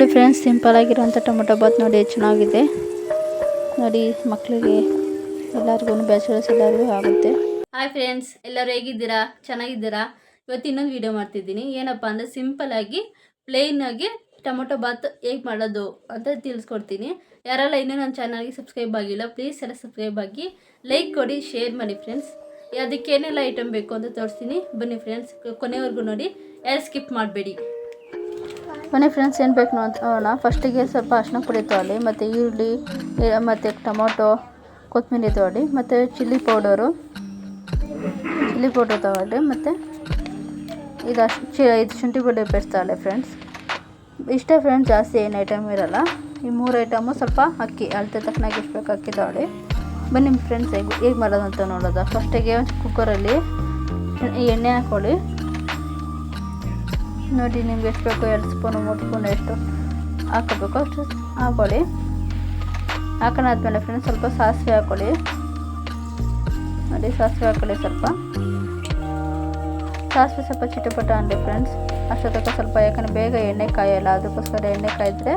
ನೋಡಿ friends simple ಆಗಿರುವಂಥ tomato bath ನೋಡಿ ಚೆನ್ನಾಗಿದೆ. ನೋಡಿ ಮಕ್ಕಳಿಗೆ ಎಲ್ಲರಿಗೂ ಬ್ಯಾಚುಲರ್ಸ್ ಎಲ್ಲರಿಗೂ ಆಗುತ್ತೆ. ಹಾಯ್ ಫ್ರೆಂಡ್ಸ್ ಎಲ್ಲರೂ ಹೇಗಿದ್ದೀರಾ? ಚೆನ್ನಾಗಿದ್ದೀರಾ? ಇವತ್ತು ಇನ್ನೊಂದು ವೀಡಿಯೋ ಮಾಡ್ತಿದ್ದೀನಿ. ಏನಪ್ಪ ಅಂದರೆ ಸಿಂಪಲ್ಲಾಗಿ ಪ್ಲೇನಾಗಿ ಟೊಮೊಟೊ ಬಾತ್ ಹೇಗೆ ಮಾಡೋದು ಅಂತ ತಿಳಿಸ್ಕೊಡ್ತೀನಿ. ಯಾರೆಲ್ಲ ಇನ್ನೂ ನನ್ನ ಚಾನಲ್ಗೆ ಸಬ್ಸ್ಕ್ರೈಬ್ ಆಗಿಲ್ಲ ಪ್ಲೀಸ್ ಎಲ್ಲ ಸಬ್ಸ್ಕ್ರೈಬ್ ಆಗಿ ಲೈಕ್ ಕೊಡಿ ಶೇರ್ ಮಾಡಿ ಫ್ರೆಂಡ್ಸ್ ಅದಕ್ಕೆ ಏನೆಲ್ಲ ಐಟಮ್ ಬೇಕು ಅಂತ ತೋರಿಸ್ತೀನಿ. ಬನ್ನಿ ಫ್ರೆಂಡ್ಸ್ ಕೊನೆವರೆಗೂ ನೋಡಿ. ಯಾರು ಸ್ಕಿಪ್ ಮಾಡಬೇಡಿ. ಬನ್ನಿ ಫ್ರೆಂಡ್ಸ್ ಏನು ಬೇಕು ನೋಡೋಣ ಫಸ್ಟಿಗೆ ಸ್ವಲ್ಪ ಅರ್ಶಿನ ಪುಡಿ ತೊಗೊಳ್ಳಿ, ಮತ್ತು ಈರುಳ್ಳಿ ಮತ್ತು ಟೊಮೊಟೊ ಕೊತ್ತಂಬರಿ ತೊಗೊಳ್ಳಿ, ಮತ್ತು ಚಿಲ್ಲಿ ಪೌಡರು ಚಿಲ್ಲಿ ಪೌಡರ್ ತೊಗೊಳ್ಳಿ, ಮತ್ತು ಇದು ಅಷ್ಟು ಚಿ, ಇದು ಶುಂಠಿ ಪುಡಿ ಪೇಸ್ಟ್ ಫ್ರೆಂಡ್ಸ್ ಇಷ್ಟೇ ಫ್ರೆಂಡ್ಸ್ ಜಾಸ್ತಿ ಏನು ಐಟಮ್ ಇರೋಲ್ಲ. ಈ ಮೂರು ಐಟಮು ಸ್ವಲ್ಪ ಅಕ್ಕಿ, ಅಳತೆ ತಕ್ಕನಾಗಿ ಎಷ್ಟು ಅಕ್ಕಿ ತೊಗೊಳ್ಳಿ. ಬನ್ನಿ ಫ್ರೆಂಡ್ಸ್ ಹೇಗೆ ಹೇಗೆ ಮಾಡೋದಂತ ಅಂತ ನೋಡೋದು ಫಸ್ಟಿಗೆ ಕುಕ್ಕರಲ್ಲಿ ಎಣ್ಣೆ ಹಾಕ್ಕೊಳ್ಳಿ ನೋಡಿ ನಿಮ್ಗೆ ಎಷ್ಟು ಬೇಕು ಎರಡು ಸ್ಪೂನು, ಮೂರು ಸ್ಪೂನ್ ಎಷ್ಟು ಹಾಕೋಬೇಕು ಅಷ್ಟು ಹಾಕೊಳ್ಳಿ. ಹಾಕೊಂಡಾದ್ಮೇಲೆ ಫ್ರೆಂಡ್ಸ್ ಸ್ವಲ್ಪ ಸಾಸಿವೆ ಹಾಕೊಳ್ಳಿ. ನೋಡಿ ಸಾಸಿವೆ ಹಾಕೊಳ್ಳಿ ಸ್ವಲ್ಪ. ಸಾಸಿವೆ ಸ್ವಲ್ಪ ಚಿಟಪಟ ಅನ್ನಿ ಫ್ರೆಂಡ್ಸ್ ಅಷ್ಟೊತ್ತಕ್ಕೆ ಸ್ವಲ್ಪ ಯಾಕಂದರೆ ಬೇಗ ಎಣ್ಣೆ ಕಾಯಲ್ಲ, ಅದಕ್ಕೋಸ್ಕರ ಎಣ್ಣೆ ಕಾಯಿದ್ರೆ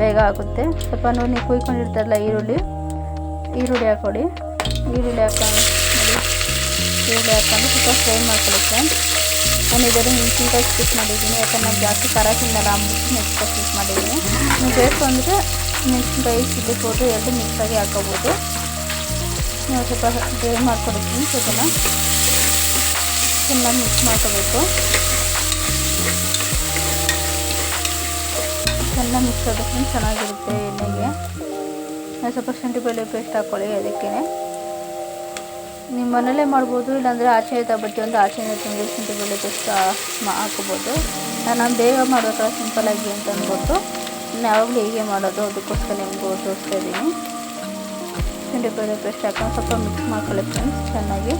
ಬೇಗ ಆಗುತ್ತೆ. ಸ್ವಲ್ಪ ನೋಡಿ ಕುಯ್ಕೊಂಡಿರ್ತಾರಲ್ಲ ಈರುಳ್ಳಿ. ಈರುಳ್ಳಿ ಹಾಕೊಳ್ಳಿ. ಈರುಳ್ಳಿ ಹಾಕೊಂಡು ನೋಡಿ. ಈರುಳ್ಳಿ ಹಾಕೊಂಡು ಸ್ವಲ್ಪ ಫ್ರೈ ಮಾಡ್ಕೊಳ್ಳಿ ಫ್ರೆಂಡ್ಸ್ ನಾನು ಇದನ್ನು ಮೆಣಸಿನ್ಕಾಯಿ ಸ್ಕಿಪ್ ಮಾಡಿದ್ದೀನಿ. ಯಾಕಂದ್ರೆ ನಾನು ಜಾಸ್ತಿ ಖಾರ ತಿನ್ನಲ್ಲ ಅಂದ್ಬಿಟ್ಟು ಮೆಣಸಿನ್ಕಾಯಿ ಮಾಡಿದ್ದೀನಿ. ನೀವು ಬೇಕು ಅಂದರೆ ಮೆಣಸಿನ್ಕಾಯಿ ಚಿಲ್ಲಿ ಪೌಡ್ರು ಎರಡು ಮಿಕ್ಸಾಗಿ ಹಾಕೋಬೋದು. ನೀವು ಸ್ವಲ್ಪ ಬೇರೆ ಮಾಡ್ಕೊಡ್ತೀನಿ ಸ್ವಲ್ಪ. ಚೆನ್ನಾಗಿ ಮಿಕ್ಸ್ ಮಾಡ್ಕೋಬೇಕು. ಚೆನ್ನಾಗಿ ಮಿಕ್ಸ್ ಆಗುತ್ತೆ ಚೆನ್ನಾಗಿರುತ್ತೆ ಎಣ್ಣೆಗೆ. ಸ್ವಲ್ಪ ಶುಂಠಿ ಬೆಳ್ಳುಳ್ಳಿ ಪೇಸ್ಟ್ ಹಾಕ್ಕೊಳ್ಳಿ ಅದಕ್ಕೆ ನಿಮ್ಮ ಮನೇಲೇ ಮಾಡ್ಬೋದು, ಇಲ್ಲಾಂದರೆ ಆಚೆ ಒಂದು ಆಚೆಯಿಂದ ತುಂಬ ಶುಂಠಿ ಬೆಳ್ಳುಳ್ಳಿ ಪೇಸ್ಟ್ ಹಾಕೋಬೋದು ನಾನು ಬೇಗ ಮಾಡಬೇಕಲ್ಲ ಸಿಂಪಲಾಗಿ ಅಂತ ಅಂದ್ಬಿಟ್ಟು ನಾನು ಯಾವಾಗಲೂ ಹೀಗೆ ಮಾಡೋದು, ಅದಕ್ಕೋಸ್ಕರ ನಿಮಗೂ ತೋರಿಸ್ತಾ ಇದ್ದೀನಿ. ಶುಂಠಿ ಬೆಳ್ಳುಳ್ಳಿ ಪೇಸ್ಟ್ ಹಾಕೊಂಡು ಸ್ವಲ್ಪ ಮಿಕ್ಸ್ ಮಾಡ್ಕೊಳ್ಳಿ ಫ್ರೆಂಡ್ಸ್ ಚೆನ್ನಾಗಿ.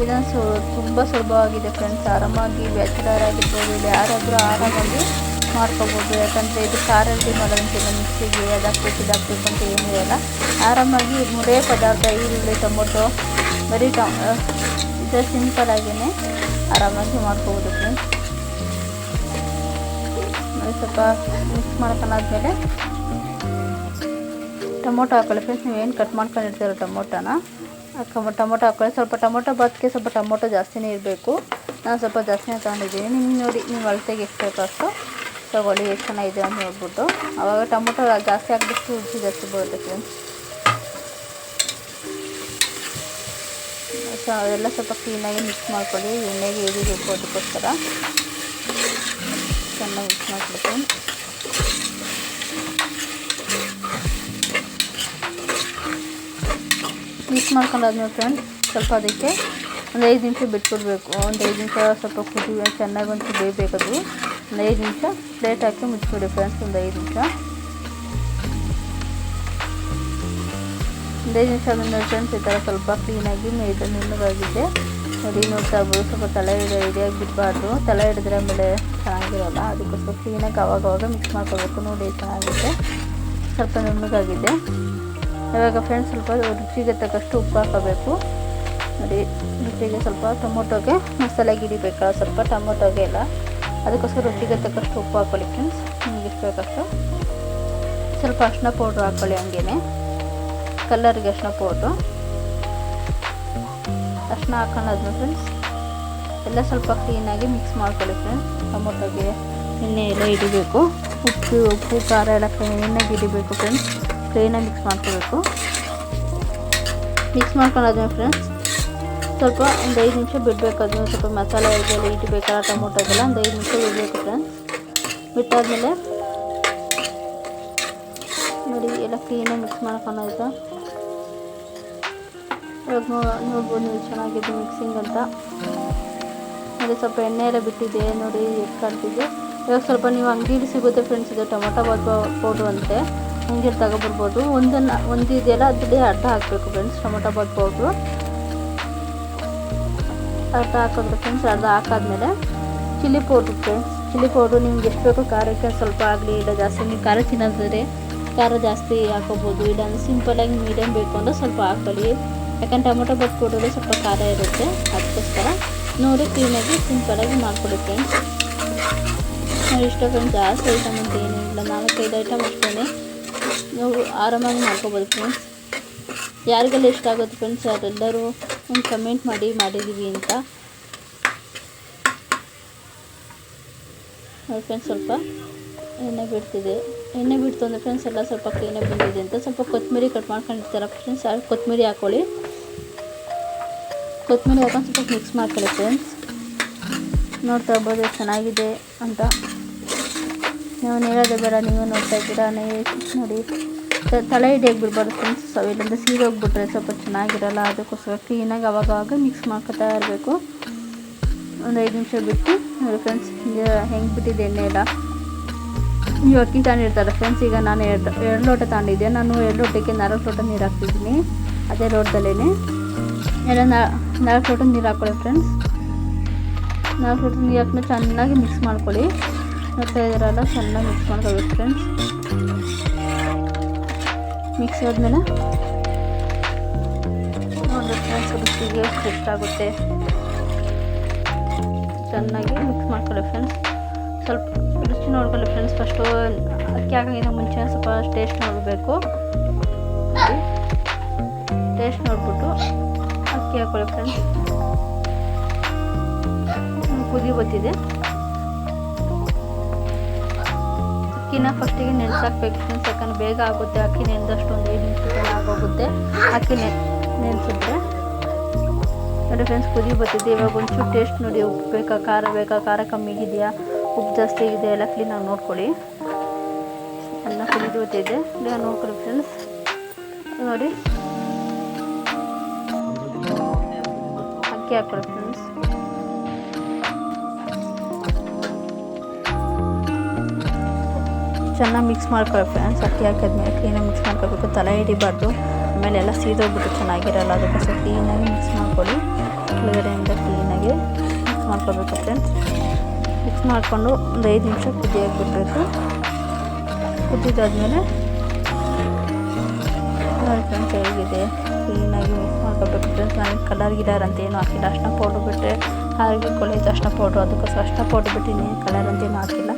ಇದನ್ನು ಸು, ತುಂಬ ಸುಲಭವಾಗಿದೆ ಫ್ರೆಂಡ್ಸ್ ಆರಾಮಾಗಿ ಬ್ಯಾಚುಲರ್ ಆಗಿರ್ಬೋದು ಇಲ್ಲಿ ಯಾರಾದರೂ ಆರಾಮಾಗಿ ಮಾಡ್ಕೋಬೋದು, ಯಾಕಂದರೆ ಇದು ಖಾರಲ್ಲಿ ಮಾಡೋದಂತಿಲ್ಲ ಮಿಕ್ಸಿಗೆ ಅದಕ್ಕೆ ಇದಾಗಬೇಕು ಅಂತ ಏನೂ ಇಲ್ಲ ಆರಾಮಾಗಿ ಮೂರೇ ಪದಾರ್ಥ ಈರುಳ್ಳಿ, ಟೊಮೊಟೊ, ಬರೀ ಟೊ ಇದು ಸಿಂಪಲಾಗಿಯೇ ಆರಾಮಾಗಿ ಮಾಡ್ಕೋಬೋದು ಫ್ರೆಂಡ್ಸ್. ಸ್ವಲ್ಪ ಮಿಕ್ಸ್ ಮಾಡ್ಕೊಂಡಾದ್ಮೇಲೆ ಟೊಮೊಟೊ ಹಾಕೊಳ್ಳಿ ಫ್ರೆಂಡ್ಸ್. ನೀವು ಏನು ಕಟ್ ಮಾಡ್ಕೊಂಡಿರ್ತೀರ ಟೊಮೊಟೊನ ಟೊಮೊಟೊ ಹಾಕೊಳ್ಳಿ. ಸ್ವಲ್ಪ ಟೊಮೊಟೊ ಬಾತ್ಗೆ ಸ್ವಲ್ಪ ಟೊಮೊಟೊ ಜಾಸ್ತಿನೇ ಇರಬೇಕು. ನಾನು ಸ್ವಲ್ಪ ಜಾಸ್ತಿನೇ ತೊಗೊಂಡಿದ್ದೀನಿ. ನಿಮ್ಗೆ ನೋಡಿ ನೀವು ಅಳತೆಗೆ ಎಷ್ಟು ಬೇಕೋ ಅಷ್ಟು. ತೊಗೊಳ್ಳಿ ಎಷ್ಟು ಚೆನ್ನಾಗಿದೆ ಅಂತ ನೋಡ್ಬಿಟ್ಟು ಅವಾಗ ಟೊಮೊಟೊ ಜಾಸ್ತಿ ಹಾಕಿದಷ್ಟು ರುಚಿ ಜಾಸ್ತಿ ಬರುತ್ತೆ ಸೊ ಅದೆಲ್ಲ ಸ್ವಲ್ಪ ಕ್ಲೀನಾಗಿ ಮಿಕ್ಸ್ ಮಾಡ್ಕೊಳ್ಳಿ. ಎಣ್ಣೆಗೆ ಎಳಿಬೇಕು ಅದಕ್ಕೋಸ್ಕರ. ಚೆನ್ನಾಗಿ ಮಿಕ್ಸ್ ಫ್ರೆಂಡ್ಸ್ ಮಿಕ್ಸ್ ಮಾಡ್ಕೊಂಡಾದ್ಮೇಲೆ ಫ್ರೆಂಡ್ಸ್, ಸ್ವಲ್ಪ ಅದಕ್ಕೆ ಒಂದು ಐದು ನಿಮಿಷ ಬಿಟ್ಬಿಡ್ಬೇಕು. ಒಂದು ಐದು ನಿಮಿಷ ಸ್ವಲ್ಪ ಕುದಿ ಚೆನ್ನಾಗಿ ಒಂದು ಬೇಯಬೇಕದು ಒಂದು ಐದು ನಿಮಿಷ. ಪ್ಲೇಟ್ ಹಾಕಿ ಮುಚ್ಚಿಬಿಡಿ ಫ್ರೆಂಡ್ಸ್ ಒಂದು ಐದು ನಿಮಿಷ. ಒಂದು ಐದು ನಿಮಿಷ ಆದ್ಮೇಲೆ ಫ್ರೆಂಡ್ಸ್ ಈ ಥರ ಸ್ವಲ್ಪ ಕ್ಲೀನಾಗಿ ಮೇಯ್ದು ನುಣ್ಣಗಾಗಿದೆ ನೋಡಿ, ನೋಡ್ತಾ ಇರ್ಬೋದು, ಸ್ವಲ್ಪ ತಲೆ ಹಿಡಿದ ಹಿಡಿಯಾಗಿ ಬಿಡಬಾರ್ದು. ತಲೆ ಹಿಡಿದ್ರೆ ಆಮೇಲೆ ಚೆನ್ನಾಗಿರಲ್ಲ. ಅದಕ್ಕೋಸ್ಕರ ಕ್ಲೀನಾಗಿ ಅವಾಗವಾಗ ಅವಾಗ ಮಿಕ್ಸ್ ಮಾಡ್ಕೋಬೇಕು. ನೋಡಿ, ಚೆನ್ನಾಗಿದೆ. ಸ್ವಲ್ಪ ನುಣ್ಣಗಾಗಿದೆ ಇವಾಗ ಫ್ರೆಂಡ್ಸ್ ಸ್ವಲ್ಪ ರುಚಿಗೆ ತಕ್ಕಷ್ಟು ಉಪ್ಪು ಹಾಕೋಬೇಕು. ನೋಡಿ, ರುಚಿಗೆ ಸ್ವಲ್ಪ ಟೊಮೊಟೊಗೆ ಮಸಾಲೆಗೆ ಹಿಡಿಬೇಕಲ್ಲ ಸ್ವಲ್ಪ ಟೊಮೊಟೊಗೆ ಎಲ್ಲ. ಅದಕ್ಕೋಸ್ಕರ ರೊಟ್ಟಿಗೆ ತಕ್ಕಷ್ಟು ಉಪ್ಪು ಹಾಕೊಳ್ಳಿ ಫ್ರೆಂಡ್ಸ್ ನಿಮ್ಗೆ ಇಷ್ಟ ಬೇಕಷ್ಟು ಸ್ವಲ್ಪ ಅರ್ಶಿನ ಪೌಡ್ರ್ ಹಾಕೊಳ್ಳಿ ಹಂಗೇನೆ. ಕಲರ್ಗೆ ಅರ್ಶಿನ ಪೌಡ್ರು. ಅರ್ಶಿನ ಹಾಕೊಂಡಾದ್ಮೇಲೆ ಫ್ರೆಂಡ್ಸ್ ಎಲ್ಲ ಸ್ವಲ್ಪ ಕ್ಲೀನಾಗಿ ಮಿಕ್ಸ್ ಮಾಡ್ಕೊಳ್ಳಿ ಫ್ರೆಂಡ್ಸ್ ಟೊಮೊಟೊಗೆ ಎಣ್ಣೆ ಎಲ್ಲ ಹಿಡಿಬೇಕು. ಉಪ್ಪು ಉಪ್ಪು, ಖಾರ ಎಲ್ಲ ಕ್ಲೀನಾಗಿ ಹಿಡಿಬೇಕು ಫ್ರೆಂಡ್ಸ್ ಕ್ಲೀನಾಗಿ ಮಿಕ್ಸ್ ಮಾಡ್ಕೋಬೇಕು. ಮಿಕ್ಸ್ ಮಾಡ್ಕೊಂಡಾದ್ಮೇಲೆ ಫ್ರೆಂಡ್ಸ್ ಸ್ವಲ್ಪ ಒಂದು ಐದು ನಿಮಿಷ ಬಿಡಬೇಕು. ಅದನ್ನು ಸ್ವಲ್ಪ ಮಸಾಲೆ ಇದೆಲ್ಲ ಇಟ್ಬೇಕಲ್ಲ ಟೊಮೊಟೊ ಇದೆಲ್ಲ ಒಂದು ಐದು ನಿಮಿಷ ಬಿಡಬೇಕು ಫ್ರೆಂಡ್ಸ್. ಬಿಟ್ಟಾದಮೇಲೆ ನೋಡಿ, ಎಲ್ಲ ಕ್ಲೀನಾಗಿ ಮಿಕ್ಸ್ ಮಾಡ್ಕೊಂಡಾಯ್ತು? ಇವಾಗ ನೋಡ್ಬೋದು ನೀವು ಚೆನ್ನಾಗಿದೆ ಮಿಕ್ಸಿಂಗ್ ಅಂತ. ಅದೇ ಸ್ವಲ್ಪ ಎಣ್ಣೆ ಎಲ್ಲ ಬಿಟ್ಟಿದೆ, ನೋಡಿ ಎಷ್ಟು ಇವಾಗ ಸ್ವಲ್ಪ ನೀವು ಅಂಗಡಿಲಿ ಸಿಗುತ್ತೆ ಫ್ರೆಂಡ್ಸ್ ಇದು ಟೊಮೊಟೊ ಬಾತ್ ಪೌಡ್ರು ಅಂತೆ. ಹಂಗೆ ತಗೊಬರ್ಬೋದು ಒಂದನ್ನು ಒಂದು ಇದೆಯಲ್ಲ ಅದರಲ್ಲಿ ಅರ್ಧ ಹಾಕಬೇಕು ಫ್ರೆಂಡ್ಸ್ ಟೊಮೊಟೊ ಬಾತ್ ಪೌಡ್ರು. ಅರ್ಧ ಹಾಕಿದ್ರೆ ಫ್ರೆಂಡ್ಸ್ ಅರ್ಧ ಹಾಕಾದ್ಮೇಲೆ chilli powder friends chilli powder ನಿಮ್ಗೆ ಎಷ್ಟು ಬೇಕು ಖಾರಕ್ಕೆ ಸ್ವಲ್ಪ ಆಗಲಿ, ಇಲ್ಲ ಜಾಸ್ತಿ, ನೀವು ಖಾರ ತಿನ್ನೋದಿದ್ರೆ ಖಾರ ಜಾಸ್ತಿ ಹಾಕೋಬೋದು, ಇಲ್ಲ ಸಿಂಪಲಾಗಿ ಮೀಡಿಯಮ್ ಬೇಕು ಅಂದರೆ ಸ್ವಲ್ಪ ಹಾಕೊಳ್ಳಿ. ಯಾಕಂದ್ರೆ ಟೊಮೊಟೊ ಬಟ್ ಪೌಡ್ರಲ್ಲಿ ಸ್ವಲ್ಪ ಖಾರ ಇರುತ್ತೆ, ಅದಕ್ಕೋಸ್ಕರ ನೋಡಿ ಕ್ಲೀನಾಗಿ ಸಿಂಪಲಾಗಿ ಮಾಡ್ಕೊಳ್ಳಿ ಫ್ರೆಂಡ್ಸ್ ನಾವು ಇಷ್ಟ ಫ್ರೆಂಡ್ಸ್ ಜಾಸ್ತಿ ಐಟಮ್ ಅಂತ ಏನೂ ಇಲ್ಲ ನಾಲ್ಕೈದು ಐಟಮ್ ಅಷ್ಟೇ ನಾವು ಆರಾಮಾಗಿ ಮಾಡ್ಕೋಬೋದು ಫ್ರೆಂಡ್ಸ್ ಯಾರಿಗೆಲ್ಲ ಇಷ್ಟ ಆಗುತ್ತೆ ಫ್ರೆಂಡ್ಸ್ ಯಾರೆಲ್ಲರೂ ಒಂದು ಕಮೆಂಟ್ ಮಾಡಿ, ಮಾಡಿದ್ದೀವಿ ಅಂತ. ನೋಡಿ ಫ್ರೆಂಡ್ಸ್ ಸ್ವಲ್ಪ ಎಣ್ಣೆ ಬಿಡ್ತಿದೆ. ಎಣ್ಣೆ ಬಿಡ್ತು ಅಂದರೆ ಫ್ರೆಂಡ್ಸ್ ಎಲ್ಲ ಸ್ವಲ್ಪ ಕ್ಲೀನಾಗಿ ಬಂದಿದೆ ಅಂತ. ಸ್ವಲ್ಪ ಕೊತ್ತಂಬರಿ ಕಟ್ ಮಾಡ್ಕೊಂಡಿರ್ತಾರೆ. ಫ್ರೆಂಡ್ಸ್ ಯಾರು ಕೊತ್ತಂಬರಿ ಹಾಕ್ಕೊಳ್ಳಿ ಕೊತ್ತಂಬರಿ ಹಾಕೊಂಡು ಸ್ವಲ್ಪ ಮಿಕ್ಸ್ ಮಾಡ್ಕೊಳ್ಳಿ ಫ್ರೆಂಡ್ಸ್ ನೋಡ್ತಾ ಚೆನ್ನಾಗಿದೆ ಅಂತ. ನೀವು ಹೇಳೋದೇ ಬೇಡ, ನೀವು ನೋಡ್ತಾ ಇದ್ದೀರಾ ನೋಡಿ. ತಲೆ ಹಿಡಿಯೋಕೆ ಬಿಡ್ಬಾರ್ದು ಫ್ರೆಂಡ್ಸ್ ಸೊ ಇಲ್ಲಿಂದ ಸೀರೆ ಹೋಗ್ಬಿಟ್ರೆ ಸ್ವಲ್ಪ ಚೆನ್ನಾಗಿರಲ್ಲ, ಅದಕ್ಕೋಸ್ಕರ ಕ್ಲೀನಾಗಿ ಅವಾಗ ಅವಾಗ ಮಿಕ್ಸ್ ಮಾಡ್ಕೊತಾ ಇರಬೇಕು. ಒಂದು ಐದು ನಿಮಿಷ ಬಿಟ್ಟು, ನೋಡಿ ಫ್ರೆಂಡ್ಸ್ ಹೆಂಗೆ ಬಿಟ್ಟಿದೆ ಎಣ್ಣೆ ಎಲ್ಲ. ನೀವು ಅಕ್ಕಿ ತಗೊಂಡಿರ್ತಾರೆ ಫ್ರೆಂಡ್ಸ್ ಈಗ ನಾನು ಎರಡು ಎರಡು ಲೋಟ ತಗೊಂಡಿದ್ದೆ ನಾನು ಎರಡು ಲೋಟಕ್ಕೆ ನಾಲ್ಕು ಲೋಟ ನೀರು ಹಾಕ್ತಿದ್ದೀನಿ, ಅದೇ ಲೋಟದಲ್ಲೇ ಎಲ್ಲ ನಾಲ್ಕು ಲೋಟ ನೀರು ಹಾಕ್ಕೊಳ್ಳಿ ಫ್ರೆಂಡ್ಸ್ ನಾಲ್ಕು ಲೋಟ ನೀರು ಹಾಕ್ಕೊಂಡು ಚೆನ್ನಾಗಿ ಮಿಕ್ಸ್ ಮಾಡ್ಕೊಳ್ಳಿ. ನೋಡ್ತಾ ಇದ್ದಾರಲ್ಲ, ಚೆನ್ನಾಗಿ ಮಿಕ್ಸ್ ಮಾಡ್ಕೊಳ್ಬೇಕು ಫ್ರೆಂಡ್ಸ್ ಮಿಕ್ಸ್ ಆದಮೇಲೆ ನೋಡ್ಬೇಕು ಫ್ರೆಂಡ್ಸ್ ರುಚಿಗೆ ಎಷ್ಟಾಗುತ್ತೆ ಚೆನ್ನಾಗಿ ಮಿಕ್ಸ್ ಮಾಡ್ಕೊಳ್ಳಿ ಫ್ರೆಂಡ್ಸ್ ಸ್ವಲ್ಪ ರುಚಿ ನೋಡ್ಕೊಳ್ಳಿ ಫ್ರೆಂಡ್ಸ್ ಫಸ್ಟು ಅಕ್ಕಿ ಹಾಕೋಕ್ಕಿಂತ ಮುಂಚೆ ಸ್ವಲ್ಪ ಟೇಸ್ಟ್ ನೋಡಬೇಕು. ಟೇಸ್ಟ್ ನೋಡಿಬಿಟ್ಟು ಅಕ್ಕಿ ಹಾಕೊಳ್ಳಿ ಫ್ರೆಂಡ್ಸ್ ಕುದಿ ಬತ್ತಿದೆ. ಅಕ್ಕಿನ ಫಸ್ಟಿಗೆ ನೆನೆಸಾಕ್ಬೇಕು. ಫ್ರೆಂಡ್ಸ್ ಯಾಕಂದ್ರೆ ಬೇಗ ಆಗುತ್ತೆ. ಅಕ್ಕಿ ನೆನೆದಷ್ಟು ಒಂದು ಐದು ನಿಮಿಷದಲ್ಲಿ ಆಗೋಗುತ್ತೆ. ಅಕ್ಕಿ ನೆ ನೋಡಿ ಫ್ರೆಂಡ್ಸ್ ಕುದಿ ಬರ್ತಿದ್ದೆ ಇವಾಗ ಒಂಚೂರು ಟೇಸ್ಟ್ ನೋಡಿ. ಉಪ್ಪು ಬೇಕಾ, ಖಾರ ಬೇಕಾ, ಖಾರ ಕಮ್ಮಿ ಇದೆಯಾ? ಉಪ್ಪು ಜಾಸ್ತಿ ಇದೆ ಎಲ್ಲ ಕ್ಲೀನಾಗಿ ನೋಡ್ಕೊಳ್ಳಿ. ಎಲ್ಲ ಕುದಿದು ಬರ್ತಿದ್ದೆ ನೋಡ್ಕೊಳ್ಳಿ ಫ್ರೆಂಡ್ಸ್ ನೋಡಿ. ಅಕ್ಕಿ ಹಾಕ್ಕೊಳ್ಳಿ ಫ್ರೆಂಡ್ಸ್ ಚೆನ್ನಾಗಿ ಮಿಕ್ಸ್ ಮಾಡ್ಕೊಳ್ಳಿ ಫ್ರೆಂಡ್ಸ್ ಅಕ್ಕಿ ಹಾಕಿದ್ಮೇಲೆ ಕ್ಲೀನಾಗಿ ಮಿಕ್ಸ್ ಮಾಡ್ಕೋಬೇಕು ತಲೆ ಹಿಡಿಬಾರ್ದು. ಆಮೇಲೆ ಎಲ್ಲ ಸೀದೋಗ್ಬಿಟ್ಟು ಚೆನ್ನಾಗಿರಲ್ಲ. ಅದಕ್ಕೋಸ್ಕರ ಕ್ಲೀನಾಗಿ ಮಿಕ್ಸ್ ಮಾಡ್ಕೊಳ್ಳಿ. ಕೆಳಗಡೆಯಿಂದ ಕ್ಲೀನಾಗಿ ಮಿಕ್ಸ್ ಮಾಡ್ಕೋಬೇಕು ಫ್ರೆಂಡ್ಸ್ ಮಿಕ್ಸ್ ಮಾಡಿಕೊಂಡು ಒಂದು ಐದು ನಿಮಿಷ ಕುದಿಯಾಗಿ ಬಿಡಬೇಕು ಕುದ್ದಿದ್ದಾದಮೇಲೆ ಫ್ರೆಂಡ್ಸ್ ಹೇಗಿದೆ. ಕ್ಲೀನಾಗಿ ಮಿಕ್ಸ್ ಮಾಡ್ಕೋಬೇಕು ಫ್ರೆಂಡ್ಸ್ ನಾನು ಕಲರ್ ಗಿಡರ್ ಅಂತ ಏನು ಹಾಕಿಲ್ಲ. ಅರ್ಶಿನ ಪೌಡ್ರ್ ಬಿಟ್ಟರೆ ಹಾಗೆ ಕೊಳೆ ಅರ್ಶಿನ ಪೌಡ್ರು ಅದಕ್ಕೋಸ್ಕರ ಅರ್ಶಿನ ಪೌಡ್ರ್ ಬಿಟ್ಟಿನಿ ಕಲರ್ ಅಂತ ಏನು ಹಾಕಿಲ್ಲ.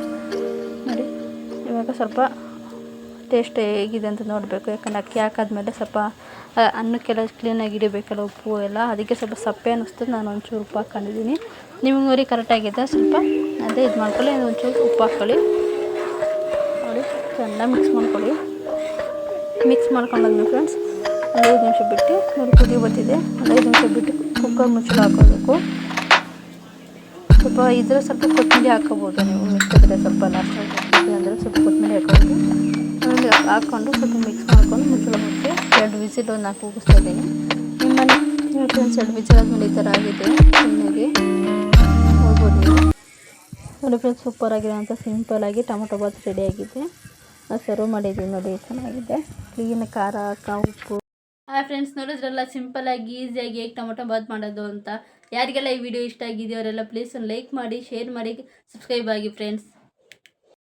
ಇವಾಗ ಸ್ವಲ್ಪ ಟೇಸ್ಟ್ ಹೇಗಿದೆ ಅಂತ ನೋಡಬೇಕು. ಯಾಕಂದ್ರೆ ಅಕ್ಕಿ ಹಾಕಾದ್ಮೇಲೆ ಸ್ವಲ್ಪ ಅನ್ನಕ್ಕೆಲ್ಲ ಕ್ಲೀನಾಗಿ ಹಿಡಿಬೇಕಲ್ಲ ಉಪ್ಪು ಎಲ್ಲ. ಅದಕ್ಕೆ ಸ್ವಲ್ಪ ಸಪ್ಪೆ ಅನ್ನಿಸ್ತು. ನಾನು ಒಂಚೂರು ಉಪ್ಪು ಹಾಕ್ಕೊಂಡಿದ್ದೀನಿ. ನಿಮಗೆ ನೋಡಿ ಕರೆಕ್ಟಾಗಿದೆ ಸ್ವಲ್ಪ ಅದೇ ಇದು ಮಾಡ್ಕೊಳ್ಳಿ. ಒಂಚೂರು ಉಪ್ಪು ಹಾಕ್ಕೊಳ್ಳಿ. ನೋಡಿ, ಚೆನ್ನಾಗಿ ಮಿಕ್ಸ್ ಮಾಡ್ಕೊಳ್ಳಿ. ಮಿಕ್ಸ್ ಮಾಡ್ಕೊಂಡಾದ್ಮೇಲೆ ಫ್ರೆಂಡ್ಸ್ ಒಂದು ಐದು ನಿಮಿಷ ಬಿಟ್ಟು ನೋಡಿ ಕುದಿ ಬರ್ತಿದೆ. ಒಂದು ಐದು ನಿಮಿಷ ಬಿಟ್ಟು ಕುಕ್ಕರ್ ಮುಚ್ಚಲು ಹಾಕೋಬೇಕು. ಸ್ವಲ್ಪ ಇದ್ರೆ ಸ್ವಲ್ಪ ಕೊತ್ತಂಬರಿ ಹಾಕೋಬೋದು ನೀವು. ಮಿಕ್ಕಿದ್ರೆ ಸ್ವಲ್ಪ ಲಾಸ್ಟ್ ವಿಸಿಲ್ ಒಂದು ನಾಲ್ಕು ಕೂಗಿಸ್ತಾ ಇದ್ದೀನಿ ನಿಮ್ಮನೆ ನಿಮ್ಮ ಫ್ರೆಂಡ್ಸ್ ಎರಡು ಆದಮೇಲೆ ಈ ಥರ ಆಗಿದೆ ಚೆನ್ನಾಗಿ ನೀವು ನೋಡಿ ಫ್ರೆಂಡ್ಸ್ ಸೂಪರ್ ಆಗಿರೋಂಥ ಸಿಂಪಲಾಗಿ ಟೊಮೊಟೊ ಬಾತ್ ರೆಡಿ ಆಗಿದೆ. ನಾವು ಸರ್ವ್ ಮಾಡಿದ್ದೀವಿ ನೋಡಿ, ಚೆನ್ನಾಗಿದೆ. ಕ್ಲೀನ್ ಖಾರ ಕ ಉಪ್ಪು. ಹಾಯ್ ಫ್ರೆಂಡ್ಸ್ ನೋಡಿದ್ರಲ್ಲ ಸಿಂಪಲಾಗಿ ಈಸಿಯಾಗಿ ಹೇಗೆ ಟೊಮೊಟೊ ಬಾತ್ ಮಾಡೋದು ಅಂತ. ಯಾರಿಗೆಲ್ಲ ಈ ವಿಡಿಯೋ ಇಷ್ಟ ಆಗಿದೆಯೋ ಅವರೆಲ್ಲ ಪ್ಲೀಸ್ ಒಂದು ಲೈಕ್ ಮಾಡಿ ಶೇರ್ ಮಾಡಿ ಸಬ್ಸ್ಕ್ರೈಬ್ ಆಗಿ ಫ್ರೆಂಡ್ಸ್